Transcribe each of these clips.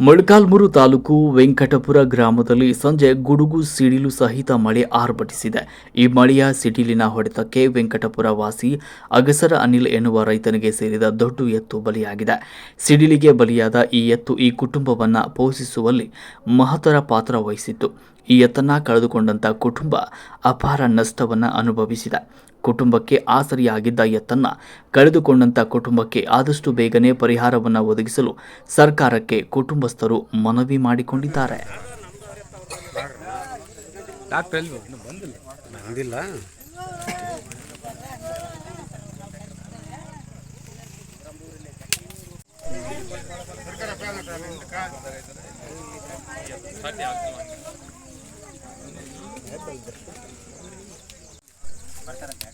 ಮೊಳಕಾಲ್ಮೂರು ತಾಲೂಕು ವೆಂಕಟಪುರ ಗ್ರಾಮದಲ್ಲಿ ಸಂಜೆ ಗುಡುಗು ಸಿಡಿಲು ಸಹಿತ ಮಳೆ ಆರ್ಭಟಿಸಿದೆ. ಈ ಮಳೆಯ ಸಿಡಿಲಿನ ಹೊಡೆತಕ್ಕೆ ವೆಂಕಟಪುರ ವಾಸಿ ಅಗಸರ ಅನಿಲ್ ಎನ್ನುವ ರೈತನಿಗೆ ಸೇರಿದ ದೊಡ್ಡ ಎತ್ತು ಬಲಿಯಾಗಿದೆ. ಸಿಡಿಲಿಗೆ ಬಲಿಯಾದ ಈ ಎತ್ತು ಈ ಕುಟುಂಬವನ್ನು ಪೋಷಿಸುವಲ್ಲಿ ಮಹತ್ತರ ಪಾತ್ರ ವಹಿಸಿತ್ತು. ಈ ಎತ್ತನ್ನ ಕಳೆದುಕೊಂಡಂತ ಕುಟುಂಬ ಅಪಾರ ನಷ್ಟವನ್ನ ಅನುಭವಿಸಿದೆ. ಕುಟುಂಬಕ್ಕೆ ಆಸರಿಯಾಗಿದ್ದ ಎತ್ತನ್ನ ಕಳೆದುಕೊಂಡಂತ ಕುಟುಂಬಕ್ಕೆ ಆದಷ್ಟು ಬೇಗನೆ ಪರಿಹಾರವನ್ನ ಒದಗಿಸಲು ಸರ್ಕಾರಕ್ಕೆ ಕುಟುಂಬಸ್ಥರು ಮನವಿ ಮಾಡಿಕೊಂಡಿದ್ದಾರೆ. ಡಾಕ್ಟರ್ ಎಲ್ಲಿ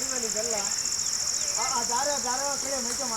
ಇನ್ನೂ ಬಂದಿಲ್ಲ ಬಂದಿಲ್ಲ ಆ ದಾರ ದಾರ ಕಡೆ ಮೈಕೆ ಮನಾರ್ ಮೈಕೆ ಕಡೆ